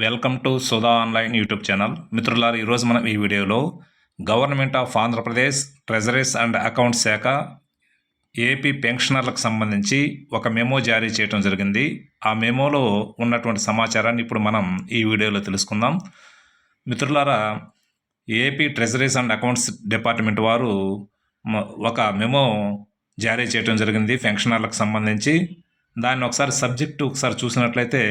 Welcome to Sudha online YouTube channel. మిత్రులారు ఈరోజు మనం ఈ వీడియోలో government of Andhra Pradesh treasuries and accounts శాఖ ఏపీ పెన్షనర్లకు సంబంధించి ఒక మెమో జారీ చేయడం జరిగింది. ఆ మెమోలో ఉన్నటువంటి సమాచారాన్ని ఇప్పుడు మనం ఈ వీడియోలో తెలుసుకుందాం. మిత్రులారా AP treasuries and accounts department వారు ఒక మెమో జారీ చేయడం జరిగింది పెన్షనర్లకు సంబంధించి. దాన్ని ఒకసారి సబ్జెక్టు ఒకసారి చూసినట్లయితే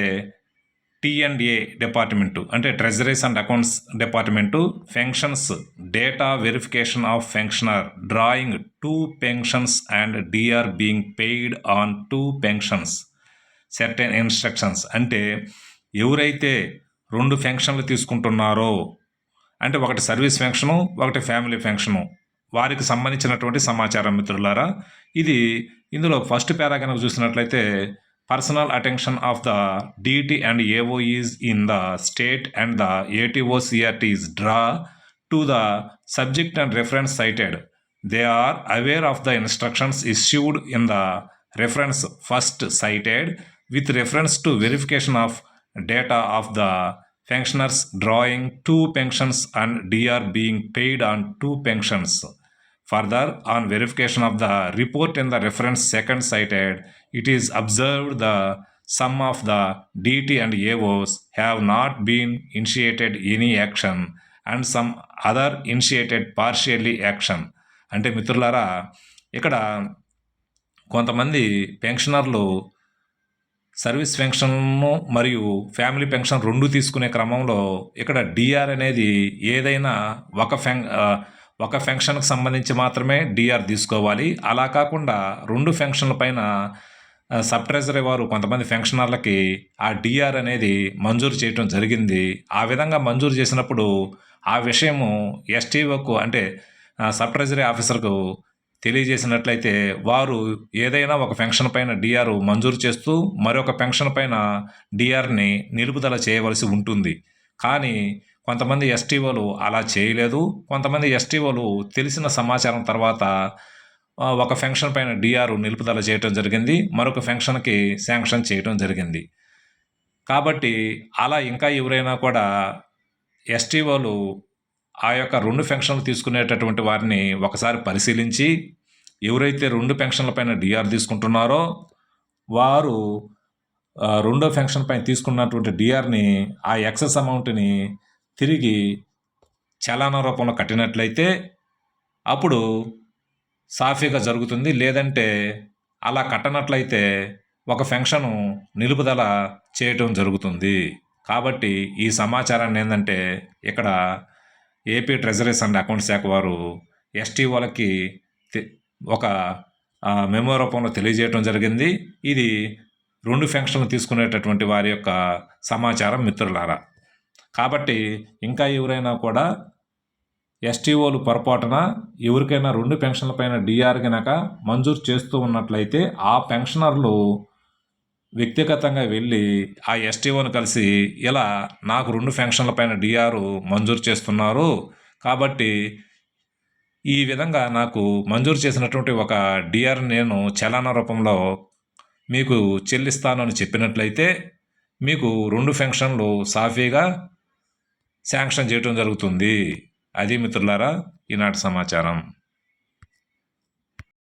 టిఎండ్ఏ డిపార్ట్మెంటు అంటే treasuries and accounts department pensions data verification of pensioner drawing two pensions and DR being paid on two pensions certain instructions. అంటే ఎవరైతే రెండు ఫెన్షన్లు తీసుకుంటున్నారో అంటే ఒకటి సర్వీస్ ఫెన్షను ఒకటి ఫ్యామిలీ ఫెన్షను వారికి సంబంధించినటువంటి సమాచారం మిత్రులారా ఇది ఇందులో ఫస్ట్ పేరా కనుక చూసినట్లయితే Personal attention of the DT and AO is in the state and the ATO CRT is draw to the subject and reference cited. They are aware of the instructions issued in the reference first cited with reference to verification of data of the pensioners drawing two pensions and DR being paid on two pensions. Further, on verification of the report in the reference second cited, it is observed the sum of the DT and AOs have not been initiated any action and some other initiated partially action. అంటే మిత్రులారా ఇక్కడ కొంతమంది పెన్షనర్లు service పెన్షన్ను మరియు family pension రెండు తీసుకునే క్రమంలో ఇక్కడ డిఆర్ అనేది ఏదైనా ఒక ఫెన్ ఆ, ఒక ఫెన్షన్కి సంబంధించి మాత్రమే డిఆర్ తీసుకోవాలి. అలా కాకుండా రెండు ఫంక్షన్ల పైన సబ్ ట్రెజరీ వారు కొంతమంది ఫెన్షనర్లకి ఆ డిఆర్ అనేది మంజూరు చేయటం జరిగింది. ఆ విధంగా మంజూరు చేసినప్పుడు ఆ విషయము ఎస్టీఓకు అంటే సబ్ ట్రెజరీ ఆఫీసర్కు తెలియజేసినట్లయితే వారు ఏదైనా ఒక పెన్షన్ పైన డిఆర్ మంజూరు చేస్తూ మరొక పెన్షన్ పైన డిఆర్ని నిలుపుదల చేయవలసి ఉంటుంది. కానీ కొంతమంది ఎస్టీఓలు అలా చేయలేదు. కొంతమంది ఎస్టీఓలు తెలిసిన సమాచారం తర్వాత ఒక ఫంక్షన్ పైన డిఆర్ నిలుపుదల చేయటం జరిగింది. మరొక ఫంక్షన్కి శాంక్షన్ చేయటం జరిగింది. కాబట్టి అలా ఇంకా ఎవరైనా కూడా ఎస్టీఓలు ఆ యొక్క రెండు పెన్షన్లు తీసుకునేటటువంటి వారిని ఒకసారి పరిశీలించి ఎవరైతే రెండు పెన్షన్ల పైన డిఆర్ తీసుకుంటున్నారో వారు రెండో పెన్షన్ పైన తీసుకున్నటువంటి డిఆర్ని ఆ ఎక్సెస్ అమౌంట్ని తిరిగి చలానా రూపంలో కట్టినట్లయితే అప్పుడు సాఫీగా జరుగుతుంది. లేదంటే అలా కట్టనట్లయితే ఒక ఫెన్షను నిలుపుదల చేయటం జరుగుతుంది. కాబట్టి ఈ సమాచారాన్ని ఏంటంటే ఇక్కడ ఏపీ ట్రెజరీస్ అండ్ అకౌంట్ శాఖ వారు ఎస్టీ వాళ్ళకి ఒక మెమో రూపంలో తెలియజేయటం జరిగింది. ఇది రెండు ఫంక్షన్లు తీసుకునేటటువంటి వారి యొక్క సమాచారం మిత్రులారా. కాబట్టి ఇంకా ఎవరైనా కూడా ఎస్టీఓలు పొరపాటున ఎవరికైనా రెండు పెన్షన్ల పైన డిఆర్ గనక మంజూరు చేస్తూ ఉన్నట్లయితే ఆ పెన్షనర్లు వ్యక్తిగతంగా వెళ్ళి ఆ ఎస్టీఓను కలిసి ఇలా నాకు రెండు పెన్షన్ల పైన డిఆర్ మంజూరు చేస్తున్నారు. కాబట్టి ఈ విధంగా నాకు మంజూరు చేసినటువంటి ఒక డిఆర్ నేను చలానా రూపంలో మీకు చెల్లిస్తాను అని చెప్పినట్లయితే మీకు రెండు పెన్షన్లు సాఫీగా శాంక్షన్ చేయటం జరుగుతుంది. అది మిత్రులారా ఈనాటి సమాచారం.